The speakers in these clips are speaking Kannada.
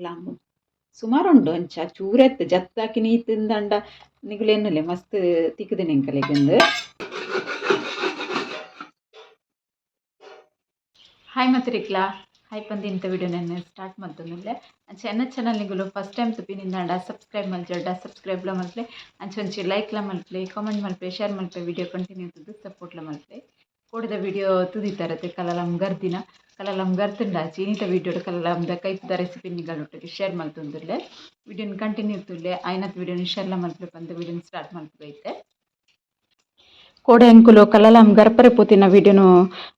ಲಾಂಬು ಸುಮಾರು ಉಂಡು ಅಂಚ ಚೂರೆತ್ತ ಜತ್ತಾಕಿ ನೀ ತಿಂದಂಡ ನಿಗುಲೆನ್ನಲೆ ಮಸ್ತ್ ತಿಕ್ಕುದಿನ ಎಂಕಲೆಗೆಂದು ಹಾಯ್ ಮತ್ತೆ ರಿಕ್ಲಾ ಹಾಯ್ ಪಂದು ಇಂಥ ವಿಡಿಯೋ ನಾನು ಸ್ಟಾರ್ಟ್ ಮಾಡ್ತಂದ್ರೆ ಅಂಚೆ ಎನ್ನ ಚಾನಲ್ ನಿಗುಲು ಫಸ್ಟ್ ಟೈಮ್ ತುಪ್ಪಿನಿಂದ ಸಬ್ಸ್ಕ್ರೈಬ್ ಮಲ್ಜಡ್ಡ ಸಬ್ಸ್ಕ್ರೈಬ್ಲ ಮಲ್ಪಲೆ ಅಂಚೆ ಒಂಚಿ ಲೈಕ್ಲ ಮಲ್ಪಲೆ ಕಾಮೆಂಟ್ ಮಲ್ಪೆ ಶೇರ್ ಮಲ್ಪೆ ವಿಡಿಯೋ ಕಂಟಿನ್ಯೂ ತುದು ಸಪೋರ್ಟ್ಲ ಮಲ್ಪೆ ಕೂಡದ ವಿಡಿಯೋ ತುದಿತಾರತ್ತೆ ಕಲಲಂ ಗರ್ದಿನ ಕಲಲಂ ಗರ್ತುಂಡ ಚೀನಿತ ವಿಡಿಯೋ ಕಲಲಂದ ಕೈಪದ ರೆಸಿಪಿ ನಿಗಳೊಟ್ಟಿಗೆ ಶೇರ್ ಮಲ್ತೊಂದುಲ್ಲೆ ವಿಡಿಯೋನ ಕಂಟಿನ್ಯೂ ತುಲ್ಲೆ ಐನತ್ ವಿಡಿಯೋನ ಶೇರ್ಲ ಮಲ್ಪೆ ಬಂದು ವಿಡಿಯೋನ ಸ್ಟಾರ್ಟ್ ಮಲ್ಪೈತೆ ಕೋಡೆ ಅಂಕುಲು ಕಲಲಂ ಗರ್ಪರೆ ಪೋತಿನ ವಿಡಿಯೋನು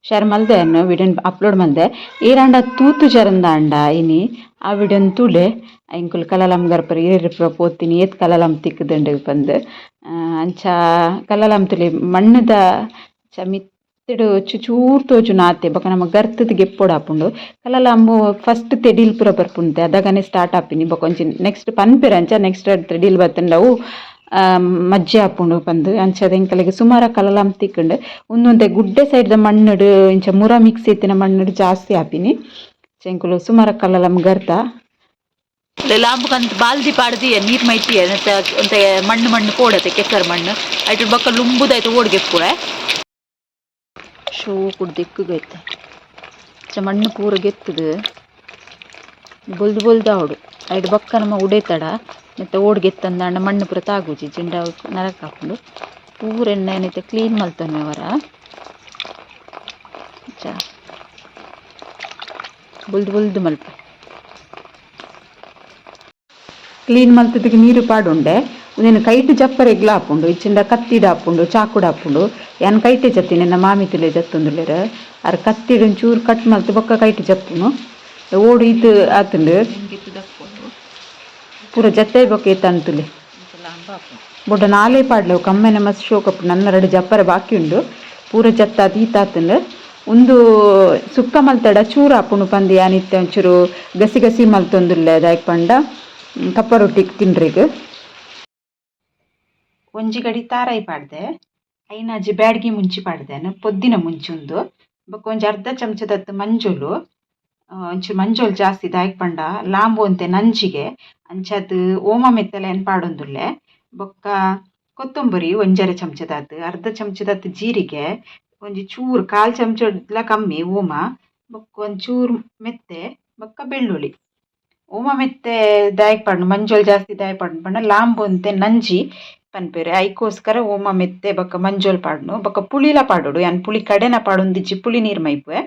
ಶೇರ್ ಮಲ್ದೆ ಅನ್ನು ವಿಡಿಯೋನ ಅಪ್ಲೋಡ್ ಮಲ್ದೆ ಈರಾಂಡ ತೂತು ಜರಂದ ಅಂಡ ಇನಿ, ಆ ವಿಡಿಯೋನ ತೂಲೆ ಅಂಕುಲು ಕಲಲಂ ಗರ್ಪರೆ ಈರಿಪ್ರ ಪೋತಿನಿ, ಏತ್ ಕಲಲಂ ತಿಕ್ಕದಂಡು ಪಂದ್ ಅಂಚ ಕಲಲಂ ತುಲೆ ಮಣ್ಣದ ಚ ಮಿತ್ತುಡು ಚೂರು ತೋಜುನ ಆತೆ ಬೊಕ ನಮ ಗರ್ತದ ಗೆಪ್ಪೊಡು ಆಪುಂಡು ಕಲಲಂಬು ಫಸ್ಟ್ ತೆಡಿಲ್ ಪೂರ ಬರ್ಪುಂತೆ ಅದಾಗನೆ ಸ್ಟಾರ್ಟ್ ಆಪಿನಿ ಬೊಕ ಒಂಜಿ ನೆಕ್ಸ್ಟ್ ಪನ್ಪೆರ್ ಅಂಚ ನೆಕ್ಸ್ಟ್ ತೆಡಿಲ್ ಬತ್ತಂಡ ಅವು ಮಜ್ಜೆ ಆಪುಂಡು ಪಂದ್. ಅಂಚದ ಎಂಕಲೆಗ್ ಸುಮಾರ ಕಲಲಂ ತಿಕ್ಕುಂಡು. ಉಂದೊಂತೆ ಗುಡ್ಡೆ ಸೈಡ್ದ ಮಣ್ಣುಡು, ಇಂಚ ಮುರ ಮಿಕ್ಸ್ ಇತ್ತಿನ ಮಣ್ಣುಡು ಜಾಸ್ತಿ ಆಪಿನಿ ಚೆಂಕುಲು ಸುಮಾರ ಕಲಲಂ ಗರ್ತ. ಲಾಂಬಕಂತ ಬಾಲ್ದಿ ಪಾಡ್ದಿ ನೀರ್ ಮೈತಿ ಅಂತ ಮಣ್ಣು ಮಣ್ಣು ಪೋಡತೆ ಕೆಕ್ಕರ್ ಮಣ್ಣು. ಐಟ್ ಬೊಕ್ಕ ಲುಂಬುದಾಯ್ತು ಓಡ್ಗೆ ಶೋ ಕುಡ್ ದಿಕ್ಕುಗೈತೆ ಚ ಮಣ್ಣು ಪೂರ ಗೆತ್ತದು. ಬೊಲ್ದು ಬೊಲ್ದು ಆವಡು ಐಟ್ ಬೊಕ್ಕ ನಮ್ಮ ಉಡೇತಡ. ಮತ್ತೆ ಓಡ್ಗೆತ್ತಂದಾಂಡ ಮಣ್ಣು ಪೂರ ತಾಗುಜಿ. ಜಿಂಡ ನರಕ ಹಾಕೊಂಡು ಪೂರ ಎಣ್ಣೆ ಏನೈತೆ ಕ್ಲೀನ್ ಮಲ್ತಾನೆ ಅವರ. ಬುಲ್ದು ಬುಲ್ದು ಮಲ್ಪ. ಕ್ಲೀನ್ ಮಲ್ತದಕ್ಕೆ ನೀರು ಪಾಡುಂಡೆ. ಉಂದೆನ್ ಕೈಟ್ ಜಪ್ಪರ ಎಗ್ಲ ಹಾಪುಂಡು ಇಚ್ಚಿಂದ ಕತ್ತಿಡ ಹಾಪುಂಡು, ಚಾಕುಡ ಹಾಪುಂಡು. ಯಾನ್ ಕೈಟೆ ಜತ್ತಿ ನನ್ನ ಮಾಮಿ ತುಲೆ ಅರ್ ಕತ್ತಿಡ್ ಒಂಚೂರು ಕಟ್ ಮಲ್ತು, ಬೊಕ್ಕ ಕೈಟ್ ಜಪ್ಪುನು. ಓಡು ಇದು ಆತುಂಡು. ಪೂರ ಜತ್ತೆ ಬೊಕ ಏತ ಅಂತುಲೆ ಬೊಡ್ಡ ನಾಲೆ ಕಮ್ಮೆನೆ ಮಸ್ತ್ ಶೋಕಪ್ಪು ನನ್ನ ರಡು ಜಪ್ಪರ ಬಾಕಿ ಉಂಡು. ಪೂರ ಜತ್ತ ಅದು ಒಂದು ಉಂದು ಸುಕ್ಕ ಮಲ್ತಡ, ಚೂರು ಆಪುಂಡು ಪಂದಿ ಯಾನಿತ್ತೆ ಒಂಚೂರು ಗಸಿ ಗಸಿ ಮಲ್ತೊಂದುಲ್ಲ, ದಾಯಕ್ ಪಂಡ. ಕಪ್ಪ ರೊಟ್ಟಿಗೆ ತಿನ್ರೆಗ್ ಒಂಜಿ ಗಡಿ ತಾರಾಯಿ ಪಾಡ್ದೆ, ಐನಾಜಿ ಬ್ಯಾಡ್ಗಿ ಮುಂಚಿ ಪಾಡ್ದೆನ್ ಪೊದ್ದಿನ ಮುಂಚುಂದು. ಬೊಕ ಒಂಜಿ ಅರ್ಧ ಚಮಚದತ್ತ ಮಂಜೊಲು ಒಂಚೂರು ಮಂಜೊಲ್ ಜಾಸ್ತಿ ದಾಯಕ್ ಪಂಡ, ಲಾಂಬು ಅಂತೆ ನಂಜಿಗೆ, ಅಂಚಾದ್ ಓಮ ಮೆತ್ತಲೆ ಏನ್ ಪಾಡೊಂದುಲ್ಲೆ, ಬೊಕ್ಕ ಕೊತ್ತಂಬರಿ ಒಂಜರೆ ಚಮಚದಾತ್ ಅರ್ಧ ಚಮಚದತ್ ಜೀರಿಗೆ, ಒಂಜಿ ಚೂರು ಕಾಲ್ ಚಮಚಡ್ಲ ಕಮ್ಮಿ ಓಮ, ಬೊಕ್ಕ ಒಂಚೂರು ಮೆತ್ತೆ, ಬೊಕ್ಕ ಬೆಳ್ಳುಳ್ಳಿ. ಓಮ ಮೆತ್ತೆ ದಾಯಕ್ ಪಾಡ್ನು ಮಂಜೊಲ್ ಜಾಸ್ತಿ ದಾಯಕ್ ಪಾಡ್ನು ಪಂಡ ಲಾಂಬು ಅಂತೆ ನಂಜಿ ಪನ್ಪೆರ್ ಐಕೋಸ್ಕರ ಓಮ, ಮೆತ್ತೆ ಬೊಕ ಮಂಜೋಲ್ ಪಾಡ್ನು ಬೊಕ ಪುಳಿಲ ಪಾಡೊಡು. ಯಾನ್ ಪುಳಿ ಕಡೆನ ಪಾಡೊಂದಿಜ್ಜಿ ಪುಳಿ ನೀರ್ ಮೈಪುವೆ.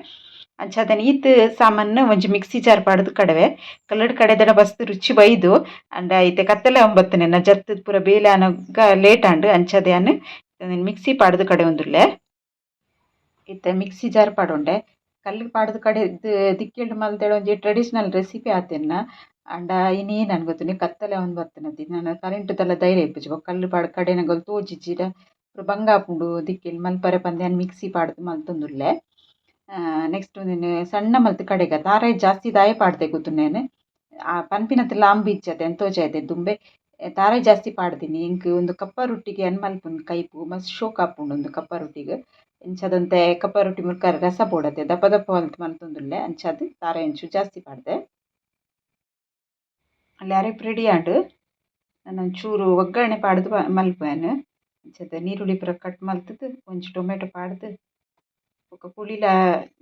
ಅಂಚ ಅದನ್ನ ಈತ್ ಸಾಮಾನ್ ಒಂಜಿ ಮಿಕ್ಸಿ ಜಾರ್ ಪಾಡ್ದ್ ಕಡವೆ. ಕಲ್ಲಡ್ ಕಡೆದಡ ಬಸ್ತು ರುಚಿ ಬೈದು, ಅಂಡ ಐತೆ ಕತ್ತಲೆ ಒಂಬತ್ತನೆನ ಜತ್ತದ್ ಪೂರ ಬೇಲೆ ಆನಗ ಲೇಟ್ ಆಂಡ್ ಅಂಚಾದ್ ಮಿಕ್ಸಿ ಪಾಡ್ದು ಕಡೆ ಒಂದುಲ್ಲೆ. ಇತ್ತೆ ಮಿಕ್ಸಿ ಜಾರ್ ಪಾಡೊಂಡೆ. ಕಲ್ಲು ಪಾಡ್ದು ಕಡೆ ದಿಕ್ಕೆಲ್ಡ್ ಮಲ್ತೆಡ ಒಂಜಿ ಟ್ರೆಡಿಷ್ನಲ್ ರೆಸಿಪಿ ಆತೆನ್ನ. ಆಂಡ ಇನಿ ಏನ್ ಗೊತ್ತುಂಡು ಕತ್ತಲೆ ಒಂದ್ ಬತ್ತುನತಿ ನಾನು ಕರೆಂಟ್ ದಾಲ ಧೈರ್ಯ ಇಪ್ಪುಜಿ ಬೊಕ ಕಲ್ಲು ಪಾಡ್ ಕಡೆನಗಲ್ ತೋಜಿಜ್ಜಿರ ಪೂರ ಬಂಗ ಆಪುಂಡು ದಿಕ್ಕೆಲ್ ಮಲ್ಪರೆ ಪಂದ್ ಮಿಕ್ಸಿ ಪಾಡ್ದ್ ಮಲ್ತೊಂದುಲ್ಲೆ ನೆಕ್ಸ್ಟ್ ಉಂದೆನ್ ಸಣ್ಣ ಮಲ್ತ್ ಕಡೆಗ ತಾರೆ ಜಾಸ್ತಿ ದಾಯೆ ಪಾಡ್ದೆ ಆ ಪನ್ಪಿನತ್ ಲಾಂಬು ಇಜ್ಜತೆ ಎಂತ ತೋಜಾಯ್ದೆ ದುಂಬೆ. ತಾರೆ ಜಾಸ್ತಿ ಪಾಡ್ದಿನಿ. ಎಂಕ್ ಒಂದು ಕಪ್ಪ ರೊಟ್ಟಿಗೆ ಎನ್ ಮಲ್ಪುಂಡು ಕೈಪು, ಮಸ್ತ್ ಶೋಕ್ ಆಪುಂಡು ಒಂದು ಕಪ್ಪ ರೊಟ್ಟಿಗ್. ಇಂಚಾದಂತೆ ಕಪ್ಪ ರೊಟ್ಟಿ ಮುರ್ಕ ರಸ ಬೋಡತೆ ದಪ್ಪ ದಪ್ಪ ಮಲ್ತ್ ಮಲ್ತೊಂದುಲ್ಲೆ ಅಂಚಾದ್ ತಾರಾಯಿ ಒಂಚೂರು ಜಾಸ್ತಿ ಪಾಡ್ದೆ. ಅಲ್ಲಿ ಅರೆಪ್ ರೆಡಿ ಆಂಡ್ ನಾನು ಒಂಚೂರು ಒಗ್ಗರಣೆ ಪಾಡ್ದ್ ಮಲ್ಪುವೆನ್ ಅಂಚಾದ್ ನೀರುಳ್ಳಿ ಪೂರ ಕಟ್ ಮಲ್ತುದು ಒಂಜಿ ಟೊಮೆಟೊ ಪಾಡ್ದ್ ಬೊಕ ಪುಳಿಲ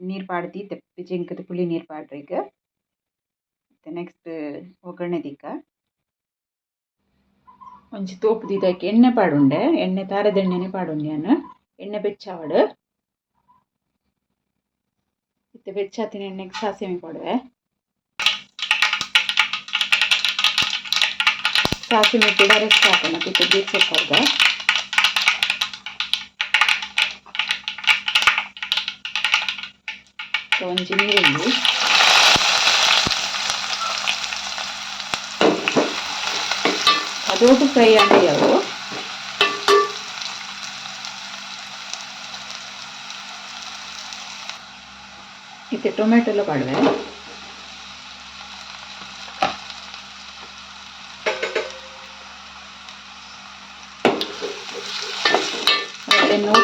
ನೀರ್ ಪಾಡ್ದ್ ದೀತೆ ಪಿಜೆಂಕದ ಪುಳಿ ನೀರ್ ಪಾಡ್ರೆಗ್ ಮತ್ತೆ ನೆಕ್ಸ್ಟ್ ಒಗ್ಗರಣೆ ದಿಕ್ಕ ಒಂಜಿ ತೋಪು ದೀದೈಕ್ ಎಣ್ಣೆ ಪಾಡುಂಡೆ ಎಣ್ಣೆ ತಾರೆದ ಎಣ್ಣೆನೆ ಪಾಡೊಂದು ಯಾನ್ ಎಣ್ಣೆ ಬೆಚ್ಚಾವಡ್ ಇತ್ತೆ ಬೆಚ್ಚಾತಿನ ಎಣ್ಣೆಗ್ ಸಾಸಿವೆ ಪಾಡುವೆ ಸಾಸಿವೆ ಕೂಡ ರೆಸ್ಟ್ ಹಾಕೋಣ ಇತ್ತೆ ಬೇಯಿಸೋಕಾಗ ಒಂಜಿ ನೀರುಳ್ಳಿ ಅದೋಟು ಫ್ರೈ ಆಂಡ ಅವು ಇತ್ತೆ ಟೊಮೆಟೊ ಎಲ್ಲ ಪಾಡುವೆ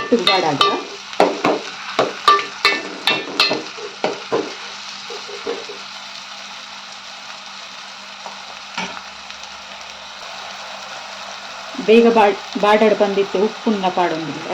ತುಂಡಾಡಾಗ ಬೇಗ ಬಾಡ್ ಬಾಡಾಡ್ ಬಂದಿತ್ತು ಉಪ್ಪನ್ನ ಪಾಡೊಂದಿಲ್ಲ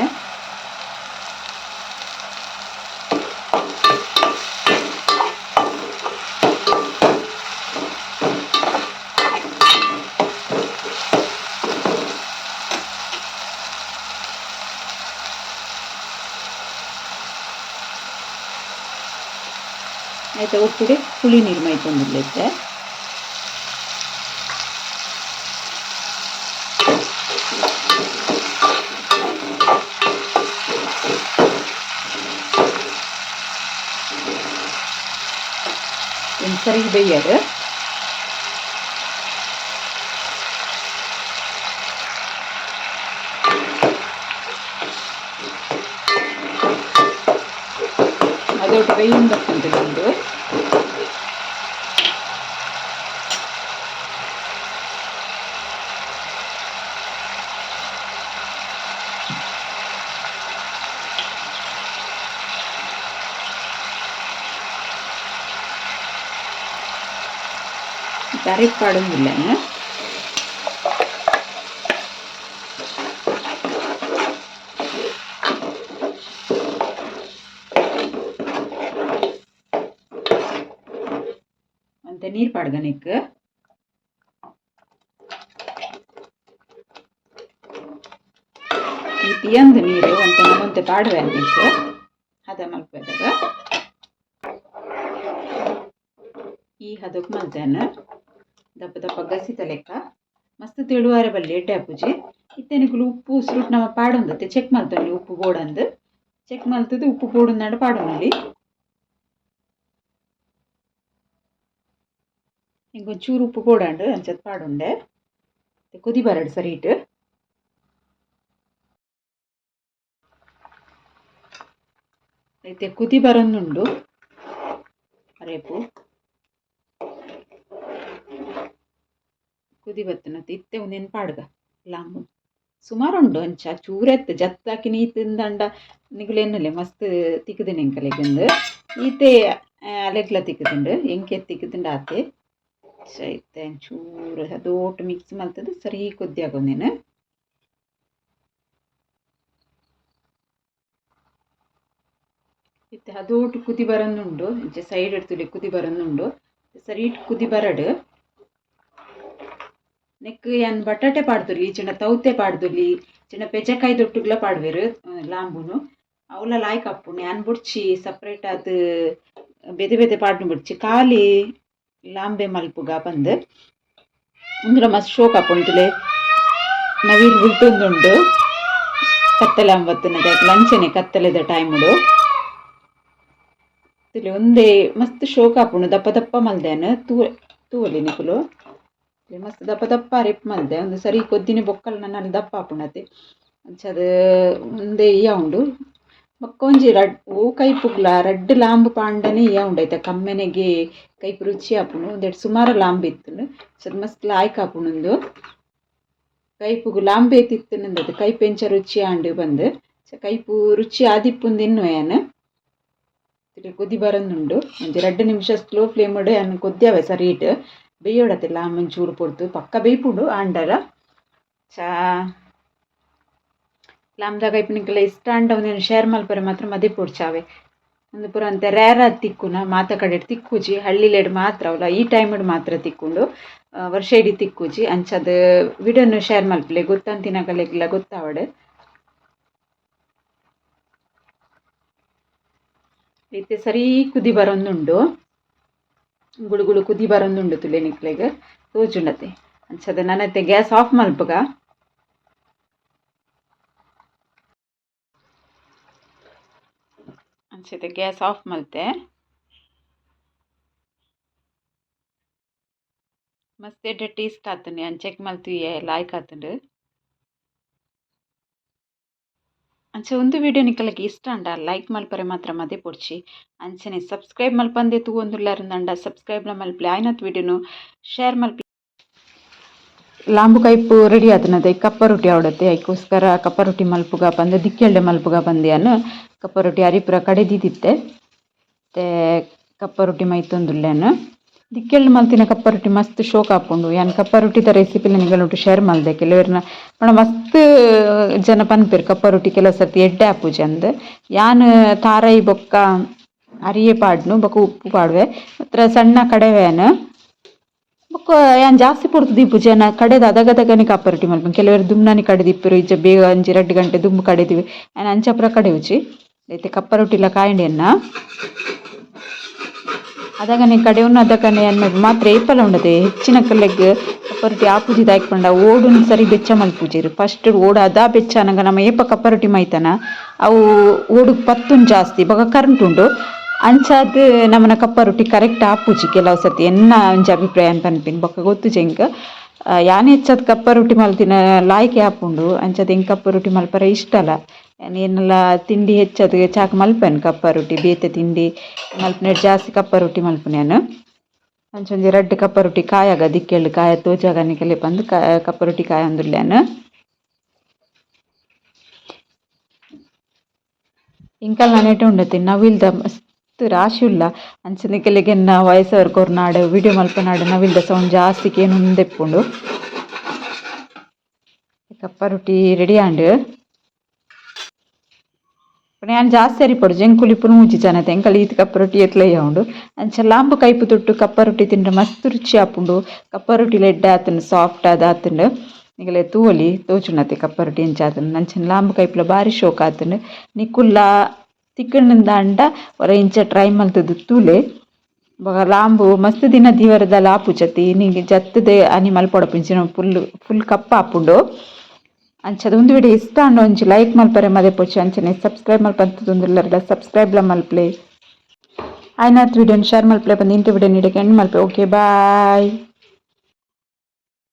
ಆಯ್ತಾ ಉಪ್ಪುಡಿ ಹುಳಿ ನೀರು ಮೈತೊಂದಿಲ್ಲ ಇತ್ತೆ ಒಂದು ಸರಿ ಬೇಯ್ಯದು ಅದೊಟ್ಟು ಬೇಯಿಂದ ಬಂದಿಲ್ಲ கரைப்பாடுமில்லைங்க அந்த ನೀರ್ பாடுகனுக்கு ಇತಿಯೊಂದು ನೀರು ಅಂತ ನಮ್ಮಂತೆ ಪಾಡುವೆ ಅಂದಿತ್ತು ಹದ ಮಲ್ಪದಾಗ ಈ ಹದಕ್ಕೆ ಮಲ್ತಾನ. ದಪ್ಪ ದಪ್ಪ ಗಸಿತ ಲೆಕ್ಕ ಮಸ್ತ್ ತೆಳುವಾರೆ ಬಲ್ಲಿ ಎಡ್ಡೆ ಆಪುಜಿ ಇತ್ತೆನಿಗುಲು ಉಪ್ಪು ಉಸ್ರುಟ್ ನಮ್ಮ ಪಾಡೊಂದತ್ತೆ ಚೆಕ್ ಮಲ್ತೊಂಡಿ ಉಪ್ಪು ಬೋಡಂದು ಚೆಕ್ ಮಲ್ತದ್ದು ಉಪ್ಪು ಬೋಡಂದಾಂಡ ಪಾಡೊಂಡಿ ಹಿಂಗೆ ಒಂಚೂರು ಉಪ್ಪು ಬೋಡಾಂಡು ಅಂಚದ್ ಪಾಡುಂಡೆ ಕುದಿ ಬರಡು ಸರಿಟ್ ಐತೆ ಕುದಿ ಬರೊಂದುಂಡು ರೇಪು ಕುದಿ ಬತ್ತನತ್ತೆ ಇತ್ತೆ ಒಂದೇನು ಪಾಡ್ಗ ಲಾಂಬು ಸುಮಾರು ಉಂಡು ಅಂಚ, ಚೂರೆತ್ತ, ಜತ್ತಾಕಿ ನೀತಿಂದಂಡ ನಿಗುಲೆನ್ನಲೆ ಮಸ್ತ್ ತಿಕ್ಕದಿನ ಎಂಕಲೆಗಂದು ಈತೆ ಅಲೆಗ್ಲ ತಿಕ್ಕದುಂಡು ಎಂಕೆ ತಿಕ್ಕದುಂಡು ಆತೆ. ಐತೆ ಚೂರು ಅದೋಟು ಮಿಕ್ಸ್ ಮಾಡ್ತದೆ ಸರಿ ಕುದ್ದಿ ಆಗೊಂದೇನು ಇತ್ತೆ ಅದೋಟು ಕುದಿ ಬರೊಂದುಂಡು ಇಂಚೆ ಸೈಡ್ ಇಡ್ತುಲೆ ಕುದಿ ಬರೊಂದುಂಡು ಸರಿ ಇಟ್ಟು ಕುದಿ ಬರಡು. ನೆಕ್ ಯನ್ ಬಟಾಟೆ ಪಾಡ್ದುರ್ಲಿ, ಚಿನ್ನ ತೌತೆ ಪಾಡ್ದುರ್ಲಿ, ಚಿನ್ನ ಪೆಜಕಾಯಿ ದೊಟ್ಟುಗ್ಲ ಪಾಡ್ವೆರ್ ಲಾಂಬುನು. ಅವಲ ಲಾಯ್ಕ್ ಅಪ್ಪುಂಡು ಯಾನ್ ಬುಡ್ಚಿ, ಸಪ್ರೇಟ್ ಅದು ಬೆದೆ ಬೆದೆ ಪಾಡ್ನು ಬಿಡ್ಚಿ. ಕಾಲಿ ಲಾಂಬೆ ಮಲ್ಪುಗ ಬಂದು ಉಂದ್ರ ಮಸ್ತ್ ಶೋಕ್ ಆಪುಂಡುಲೆ ನವೀನ್ ಬುಲ್ತೊಂದುಂಡು ಕತ್ತಲೆ ಅಂಬತ್ತನ ಲಂಚನೆ ಕತ್ತಲೆದ ಟೈಮುಡು. ಒಂದೇ ಮಸ್ತ್ ಶೋಕ್ ಆಪುಂಡು ದಪ್ಪ ದಪ್ಪ ಮಲ್ದೇನು ತೂ, ತೂವಲಿ ನಿಕುಲು. ಮಸ್ತ್. ದಪ್ಪ ದಪ್ಪ ರೆಪ್ ಮಲ್ದೆ ಒಂದು ಸರಿ ಕೊದ್ದಿನ ಬೊಕ್ಕಲ್ ನನ್ನ ದಪ್ಪ ಆಪುಣತೆ ಅಂಚದ ಒಂದೇ ಇಯ ಉಂಡು. ಬೊಕ್ಕೊಂಜಿ ರಡ್ ಓ ಕೈಪುಗ್ಲ ರಡ್ಡ್ ಲಾಂಬ್ ಪಾಂಡನೆ ಇಯ ಉಂಡೈತ ಕಮ್ಮೆನೆಗೆ ಕೈಪು ರುಚಿ ಆಪುಂಡು ಒಂದೆರಡು ಸುಮಾರು ಲಾಂಬ್ ಇತ್ತು ಸದ್ ಮಸ್ತ್ ಲಾಯ್ಕ್ ಆಪುಂಡು ಕೈಪುಗು ಲಾಂಬೆ ಕೈ ಪೆಂಚ ರುಚಿ ಆಂಡ್ ಬಂದು. ಕೈಪು ರುಚಿ ಆದಿಪ್ಪುಂದು ಏನು. ಕೊದಿ ಕುದಿ ಬರೊಂದುಂಡು. ಒಂಜಿ ರಡ್ಡ್ ನಿಮಿಷ ಸ್ಲೋ ಫ್ಲೇಮ್ ಅನ್ನು ಸರಿ ಸರೀಟ್ ಬೇಯೋಡತೆ ಲಾಂಬ್ ಒಂಚೂರು ಪೊರ್ತು ಪಕ್ಕ ಬೇಯ್ಪುಂಡು ಆಂಡಲ ಚಾ ಇಪ್ಪ ನಿಂಗೆಲ್ಲ ಇಷ್ಟ ಅಂಡ ಒಂದೇನು ಶೇರ್ ಮಲ್ಪರೆ ಮಾತ್ರ ಮದಿ ಪೊಡ್ಚಾವೆ ಒಂದು ಪೂರ ರೇರ್ ರೇರ ತಿಕ್ಕುನ ಮಾತ ಕಡೆ ತಿಕ್ಕುಜಿ ಹಳ್ಳಿಲೆಡ್ ಮಾತ್ರ ಅವಲ ಈ ಟೈಮಡ್ ಮಾತ್ರ ತಿಕ್ಕೊಂಡು ವರ್ಷ ಇಡೀ ತಿಕ್ಕುಜಿ ಅಂಚದ ವಿಡಿಯೋನು ಶೇರ್ ಮಲ್ಪಲೆ ಗೊತ್ತಂತಿನಗಲೆಗ್ಲ ಗೊತ್ತಾವಡೆ ಇತ್ತೆ ಸರಿ ಕುದಿ ಬರೊಂದುಂಡು ಗುಳುಗುಳು ಕುದಿ ಬರೊಂದುಂಡು ತುಲೆನಿಕ್ಲೆಗ್ ತೋಜುಂಡತೆ. ಅಂಚದ ನನತೆ ಗ್ಯಾಸ್ ಆಫ್ ಮಲ್ಪಗ. ಅಂಚತೆ ಗ್ಯಾಸ್ ಆಫ್ ಮಲ್ತೆ. ಮಸ್ತ್ ಎಡ್ಡೆ ಟೇಸ್ಟ್ ಆತುಂಡು ಅಂಚೆಕ್ ಚೆಕ್ ಮಲ್ತುಯೆ, ಲಾಯ್ಕ್ ಆತುಂಡು. ಅಂಚ ಉಂದು ವಿಡಿಯೋ ನಿಕಲಗೆ ಇಷ್ಟ ಅಂಡ ಲೈಕ್ ಮಲ್ಪರೆ ಮಾತ್ರ ಮದೆ ಪೊಡ್ಚಿ. ಅಂಚೆನೆ ಸಬ್ಸ್ಕ್ರೈಬ್ ಮಲ್ಪಂದೆ ತೂವೊಂದುಲ್ಲಾರಿಂದಂಡ ಸಬ್ಸ್ಕ್ರೈಬ್ಲ ಮಲ್ಪಿ ಆಯ್ನತ್ ವಿಡಿಯೋನು ಶೇರ್ ಮಲ್ಪಿ ಲಾಂಬು ಕೈಪು ರೆಡಿ ಆತನದೆ ಕಪ್ಪ ರೊಟ್ಟಿ ಆವಡತ್ತೆ, ಐಕೋಸ್ಕರ ಕಪ್ಪ ರೊಟ್ಟಿ ಮಲ್ಪುಗ ಬಂದೆ ದಿಕ್ಕೆಲ್ಡೆ ಮಲ್ಪುಗ ಬಂದೆಯನ್ ಕಪ್ಪ ರೊಟ್ಟಿ ಅರಿಪುರ ಕಡೆದಿದ್ದಿತ್ತೆ ಕಪ್ಪ ರೊಟ್ಟಿ ಮೈತೊಂದುಲ್ಲೆನ್ ದಿಕ್ಕೆళ్ళు ಮಲ್ತಿನ ಕಪ್ಪ ರೊಟ್ಟಿ ಮಸ್ತ್ ಶೋಕ್ ಹಾಕೊಂಡು ಯಾನ್ ಕಪ್ಪ ರೊಟ್ಟಿದ ರೆಸಿಪಿಲ ನಿಗಲುಂಟು ಶೇರ್ ಮಲ್ದೆ. ಕೆಲವೆರ್ನ ಪಣ ಮಸ್ತ್ ಜನ ಪನ್ಪೆರ್ ಕಪ್ಪ ರೊಟ್ಟಿ ಕೆಲವು ಸರ್ತಿ ಎಡ್ಡೆ ಆಪುಜಿ ಅಂದ್ ಯಾನ್ ತಾರಾಯಿ ಬೊಕ್ಕ, ಅರಿಯೆ ಪಾಡ್ನು, ಬೊಕ್ಕ ಉಪ್ಪು ಪಾಡ್ವೆ. ಮಾತ್ರ ಸಣ್ಣ ಕಡೆವೆನ್. ಬೊಕ್ಕ ಯಾನ್ ಜಾಸ್ತಿ ಪುರ್ತು ದೀಪುಜಿ ಯಾನ ಕಡೆದ ಅದಗದಗನೆ ಕಪ್ಪ ರೊಟ್ಟಿ ಮಲ್ಪುಂಡು ಕೆಲವೆರ್ ಕಡೆ ಕಡೆದಿಪ್ಪೆರ್ ಇಜ್ಜ ಬೇಗ ಒಂಜಿ ರಡ್ಡ್ ಗಂಟೆ ದುಂಬು ಕಡೆದಿವಿ ಯಾನ್ ಕಡೆ ಕಡೆವುಜಿ ಐತೆ ಕಪ್ಪ ರೊಟ್ಟಿಲ್ಲ ಅದಾಗನೆ ಕಡೆಯುನ್ನ ಅದಕ್ಕನೆ ಅನ್ನೋದು ಮಾತ್ರ ಏಪಲ ಉಂಡದೆ ಹೆಚ್ಚಿನ ಕಲ್ಲೆಗ್ ಕಪ್ಪರೊಟ್ಟಿ ಪೂಜೆ ದಾಯ್ಕೊಂಡ ಓಡುನ್ ಸರಿ ಬೆಚ್ಚ ಮಲ್ಪುಜೆರ್ ಫಸ್ಟ್ ಓಡ ಅದಾ ಬೆಚ್ಚ ಅನ್ನಂಗ ನಮ್ಮ ಏಪ ಕಪ್ಪರೊಟ್ಟಿ ಮೈತನ. ಅವು ಓಡು ಪತ್ತುನ್ ಜಾಸ್ತಿ, ಬಗ ಕರೆಂಟ್ ಉಂಡು. ಅಂಚಾದ್ ನಮನ ಕಪ್ಪರೊಟ್ಟಿ ಕರೆಕ್ಟ್ ಆಪುಜಿ ಕೆಲವು ಸರ್ತಿ ಎನ್ನ ಒಂಜಿ ಅಭಿಪ್ರಾಯ ಪನ್ಪಿನ್ ಬೊಕ ಗೊತ್ತು ಎಂಕ್ ಯಾನ್ ಹೆಚ್ಚಾದ್ ಕಪ್ಪ ರೊಟ್ಟಿ ಮಲ್ತಿನ ಲಾಯ್ಕೆ ಆಪುಂಡು ಅಂಚಾದ್ ಎಂಕ್ ಕಪ್ಪ ರೊಟ್ಟಿ ಮಲ್ಪರ ಇಷ್ಟ ಯಾನ್ ಏನೆಲ್ಲ ತಿಂಡಿ ಹೆಚ್ಚದು ಚಾಕ್ ಮಲ್ಪೆನ್, ಕಪ್ಪ ರೊಟ್ಟಿ, ಬೇತೆ ತಿಂಡಿ ಮಲ್ಪನೆ, ಜಾಸ್ತಿ ಕಪ್ಪ ರೊಟ್ಟಿ ಮಲ್ಪನೆ ಅನ್ನು. ಅಂಚೊಂದು ರಡ್ಡ್ ಕಪ್ಪ ರೊಟ್ಟಿ ಕಾಯಗ ಕಾಯ ತೋಜಾಗನಿಕೆಲೆ ಕಾಯ ಕಪ್ಪ ರೊಟ್ಟಿ ಕಾಯ ಅಂದುಲ್ಲೆನ್ ಇಂಕಲ್ ನೆಟೆ ಉಂಡತೆ ನವಿಲ್ದ ಮಸ್ತ್ ರಾಶಿ ಉಲ್ಲ ಅಂಚನೆಕೆಲೆಗೆನ್ನ ವಯಸ್ಸವರ್ ಕೊರ್ನಾಡು, ವಿಡಿಯೋ ಮಲ್ಪನಾಡು ನವಿಲ್ದ ಸೌಂಡ್ ಜಾಸ್ತಿ ಏನು ಉಂದೆಪ್ಪುಂಡು ಕಪ್ಪ ರೊಟ್ಟಿ ರೆಡಿ ಆಂಡ್. ಯಾನ್ ಜಾಸ್ತಿ ಅರಿಪಡು ಜಂಕುಲಿಪ್ಪುನು ಮೂಜಿ ಜನತೆ ಎಂಕಲ್ ಈತ್ ಕಪ್ಪ ರೊಟ್ಟಿ ಎತ್ಲಯ್ಯ ಉಂಡು ಅಂಚ ಲಾಂಬು ಕೈಪು ತೊಟ್ಟು ಕಪ್ಪ ರೊಟ್ಟಿ ತಿಂಡ್ರೆ ಮಸ್ತ್ ರುಚಿ ಆಪುಂಡು ಕಪ್ಪ ರೊಟ್ಟಿಲ ಎಡ್ಡೆ ಆತುಂಡು ಸಾಫ್ಟ್ ಆದ್ ಆತುಂಡು ನಿಗಲೆ ತೂವೊಲಿ ತೋಜುಂಡತೆ ಕಪ್ಪ ರೊಟ್ಟಿ ಎಂಚ ಆತುಂಡು ಲಾಂಬು ಕೈಪ್ಲ ಬಾರಿ ಶೋಕ ಆತುಂಡು ನಿಕ್ಕುಲ್ಲ ತಿಕ್ಕುಂಡು ಅಂಡ ಒರ ಇಂಚ ಟ್ರೈ ಮಲ್ತುದು ತೂಲೆ ಬೊಕ ಲಾಂಬು ಮಸ್ತ್ ದಿನ ದಿವರದಲ್ಲಿ ಆಪುಜತಿ ನಿಂಗೆ ಜತ್ತುದೆ ಅನಿ ಮಲ್ಪೊಡ ಫುಲ್ ಫುಲ್ ಕಪ್ಪ ಆಪುಂಡು ಅಂಚದ ಉಂದು ವಿಡಿಯೋ ಇಷ್ಟ ಅಂಡ ಒಂಜಿ ಲೈಕ್ ಮಲ್ಪರೆ ಮದೆ ಪೊಚ್ಚಿ ಅಂಚನೆ ಸಬ್ಸ್ಕ್ರೈಬ್ ಮಲ್ಪಂತದೊಂದುಲ್ಲೆರ್ಡ ಸಬ್ಸ್ಕ್ರೈಬ್ಲ ಮಲ್ಪ್ಲೆ ಆಯ್ನಾತ್ ವಿಡಿಯೋನ ಶೇರ್ ಮಲ್ಪ್ಲೆ ಬಂದು ಇಂಟ ವಿಡಿಯೋ ನೀಡಕ್ಕೆ ಎಂಡ್ ಮಲ್ಪೆ ಓಕೆ ಬಾಯ್